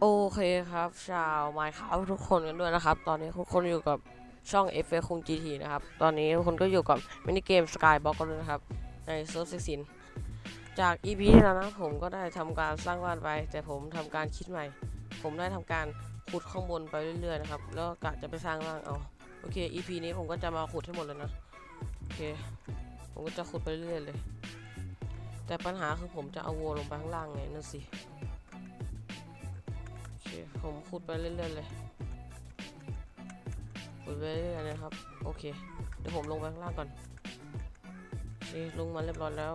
โอเคครับ ชาวไมค์ครับทุกคนกันด้วยนะครับ ตอนนี้ทุกคนอยู่กับช่อง f อคง GT นะครับ ตอนนี้ทุกคนก็อยู่กับมินิเกม Sky b l o c กันด้วยนะครับ ในเซิร์ฟซิสินจาก EP ที่แล้วนะ ผมก็ได้ทำการสร้างบ้านไป แต่ผมทำการคิดใหม่ ผมได้ทำการขุดข้างบนไปเรื่อยๆนะครับ แล้วกะจะไปสร้างล่างเอาโอเค EP นี้ผมก็จะมาขุดให้หมดเลยนะ โอเค ผมก็จะขุดไปเรื่อยๆเลย แต่ปัญหาคือผมจะเอาวัวลงไปข้างล่างไงนั่นสิ ผมขุดไปเรื่อยๆเลยขุดไปเรื่อยๆเลยครับ โอเค เดี๋ยวผมลงไปข้างล่างก่อนโอเคลงมาเรียบร้อยแล้ว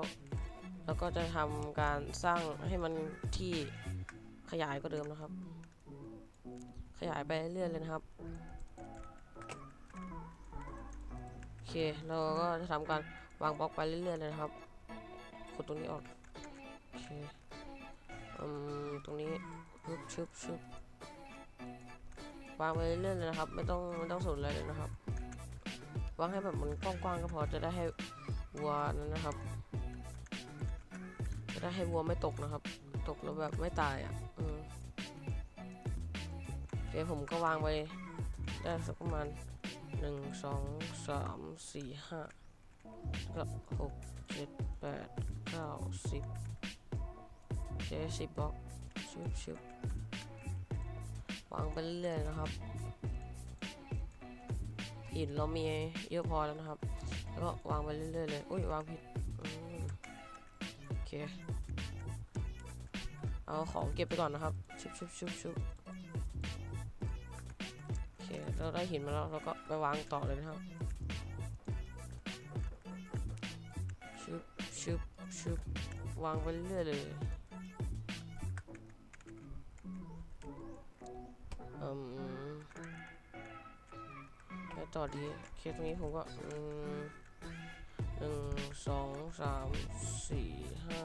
แล้วก็จะทำการสร้างให้มันที่ขยายกว่าเดิมนะครับ ขยายไปเรื่อยๆเลยนะครับโอเคเราก็จะทำการวางบล็อกไปเรื่อยๆเลยนะครับขุดตรงนี้ออกโอเคอืมตรงนี้ชึบชึบชึบ วางไปเรื่อยๆเลยนะครับ ไม่ต้องไม่ต้องสนอะไรเลยนะครับ วางให้แบบมันกว้างๆก็พอจะได้ให้วัวนั้นนะครับ จะได้ให้วัวไม่ตกนะครับ ตกแล้วแบบไม่ตายอะอืมโอเคผมก็วางไปได้สักประมาณหนึ่งสองสามสี่ห้าก็หกเจ็ดแปดเก้าสิบโอเคสิบบล็อกชึบชึบ วางไปเรื่อยๆนะครับหินเรามีเยอะพอแล้วนะครับ แล้วก็วางไปเรื่อยๆเลยอุ้ยวางผิดโอเค เอาของเก็บไปก่อนนะครับ ชุบชุบชุบชุบโอเค เราได้หินมาแล้วเราก็ไปวางต่อเลยนะครับ ชุบชุบชุบวางไปเรื่อยๆเลย ต่อดี เคสตรงนี้ผมก็อืมหนึ่งสองสามสี่ห้า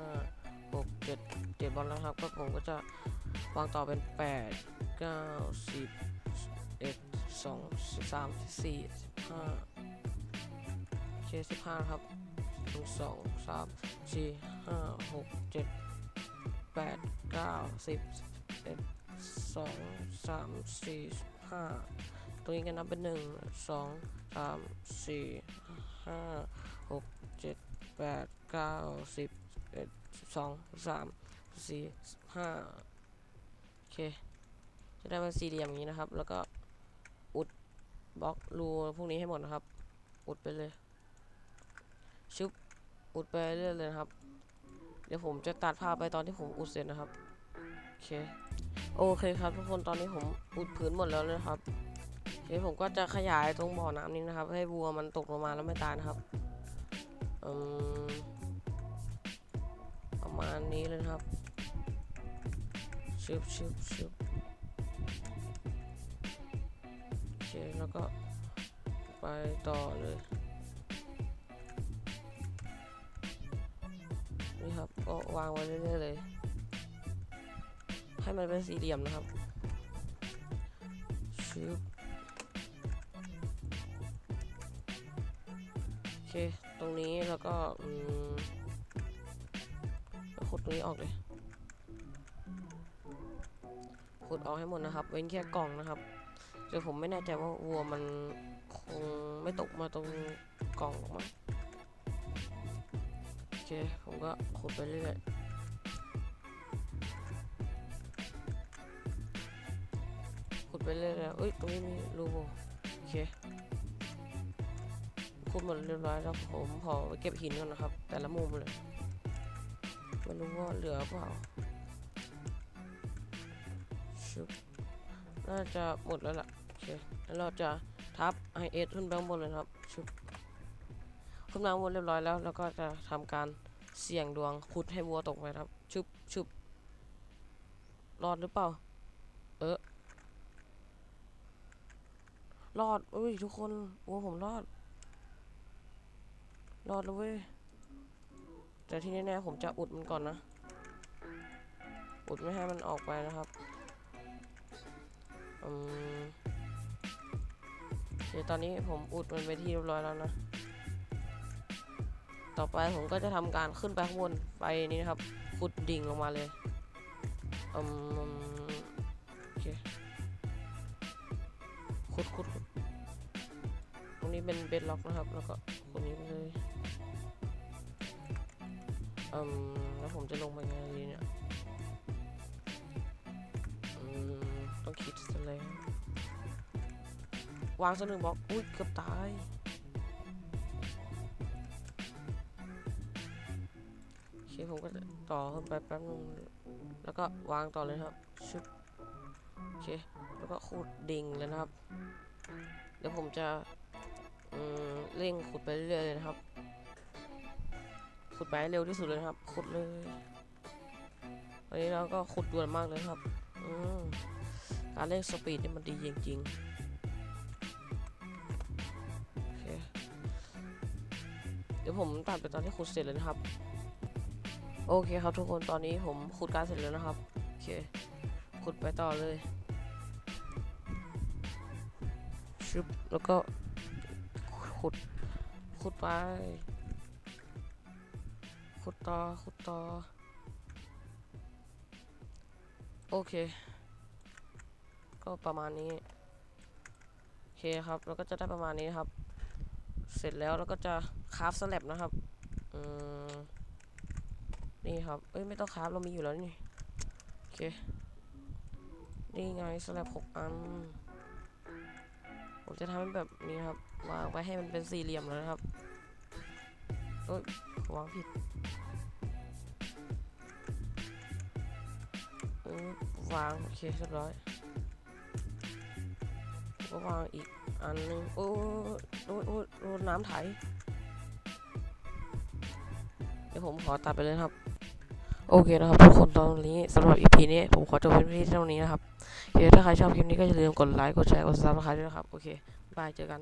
หกเจ็ดเจ็ดบอลแล้วครับ ก็ผมก็จะวางต่อเป็นแปดเก้าสิบเอ็ดสองสามสี่ห้าเคสิบห้าครับหนึ่งสองสามสี่ห้าหกเจ็ดแปดเก้าสิบเอ็ดสองสามสี่ห้า ตรงนี้ก็นับเป็นหนึ่งสองสามสี่ห้าหกเจ็ดแปดเก้าสิบเอ็ดสองสามสี่ห้าโอเค จะได้เป็นสี่เหลี่ยมอย่างนี้นะครับ แล้วก็อุดบล็อกรูพวกนี้ให้หมดนะครับ อุดไปเลยชุบอุดไปเรื่อยเลยนะครับ เดี๋ยวผมจะตัดภาพไปตอนที่ผมอุดเสร็จนะครับ โอเค โอเคครับทุกคนตอนนี้ผมอุดพื้นหมดแล้วนะครับ โอเคผมก็จะขยายตรงบ่อน้ำนี้นะครับ ให้วัวมันตกลงมาแล้วไม่ตายนะครับประมาณนี้เลยครับชึบชึบชึบโอเคแล้วก็ไปต่อเลยนี่ครับก็วางไว้เรื่อยๆเลย ให้มันเป็นสี่เหลี่ยมนะครับชึบ เค ตรงนี้แล้วก็ขุดตรงนี้ออกเลย ขุดออกให้หมดนะครับ เว้นแค่กล่องนะครับเดี๋ยวผมไม่แน่ใจว่าวัวมันคงไม่ตกมาตรงกล่องหรอกมั้งโอเค ผมก็ขุดไปเรื่อยขุดไปเรื่อยๆเอ้ย ตรงนี้มีรูโบโอเค ขุดหมดเรียบร้อยแล้วผมขอไปเก็บหินก่อนนะครับ แต่ละมุมเลยไม่รู้ว่าเหลือเปล่าชุบน่าจะหมดแล้วล่ะโอเคแล้วเราจะทับไอเอสขึ้นไปข้างบนเลยครับชุบขึ้นมาข้างบนเรียบร้อยแล้ว แล้วก็จะทำการเสี่ยงดวงขุดให้วัวตกไปครับ ชุบชุบรอดหรือเปล่า เออรอดอุ้ยทุกคนวัวผมรอด รอดแล้วเว้ย แต่ที่แน่ๆผมจะอุดมันก่อนนะ อุดไม่ให้มันออกไปนะครับ อืมเดี๋ยวตอนนี้ผมอุดมันไปที่เรียบร้อยแล้วนะ ต่อไปผมก็จะทำการขึ้นไปข้างบนไปนี่นะครับขุดดิ่งลงมาเลย อืมโอเค ขุดขุดขุดตรงนี้เป็นเบ็ดล็อกนะครับ แล้วก็ ตรงนี้ไปเลยอืมแล้วผมจะลงไปไงดีเนี่ยอืมต้องคิดซะแล้ววางสักหนึ่งบล็อกอุ้ยเกือบตายโอเคผมก็จะต่อขึ้นไปแป๊บนึงแล้วก็วางต่อเลยครับชึบโอเคแล้วก็ขุดดิ่งเลยนะครับ เดี๋ยวผมจะ เร่งขุดไปเรื่อยๆเลยนะครับ ขุดไปให้เร็วที่สุดเลยครับ ขุดเลยตอนนี้เราก็ขุดด่วนมากเลยครับอการเร่งสปีดนี่มันดีจริงๆเเดี๋ยวผมตัดไปตอนที่ขุดเสร็จเลยนะครับ โอเคครับทุกคนตอนนี้ผมขุดการเสร็จแล้วนะครับ โอเค ขุดไปต่อเลยชึบแล้วก็ ขุด ขุดไป ขุดต่อ ขุดต่อ โอเค ก็ประมาณนี้ โอเคครับแล้วก็จะได้ประมาณนี้ครับ เสร็จแล้วเราก็จะคราฟสแลบนะครับ อืม นี่ครับ เอ้ย ไม่ต้องคราฟเรามีอยู่แล้วนี่ โอเค นี่ไงสแลบหกอัน ผมจะทำให้แบบนี้ครับ วางไว้ให้มันเป็นสี่เหลี่ยมแล้วนะครับเอ้ยวางผิดเออวาง โอเคเรียบร้อยก็วางอีกอันหนึงโอ้โอ้โอ้ยโดนน้ำไถเดี๋ยวผมขอตัดไปเลยครับ โอเคนะครับทุกคนตอนนี้สำหรับ EP นี้ผมขอจบเพียงเท่านี้นะครับ โอเคถ้าใครชอบคลิปนี้ก็อย่าลืมกดไลค์ กดแชร์ กดซับสไครต์ด้วยนะครับ โอเค บาย เจอกัน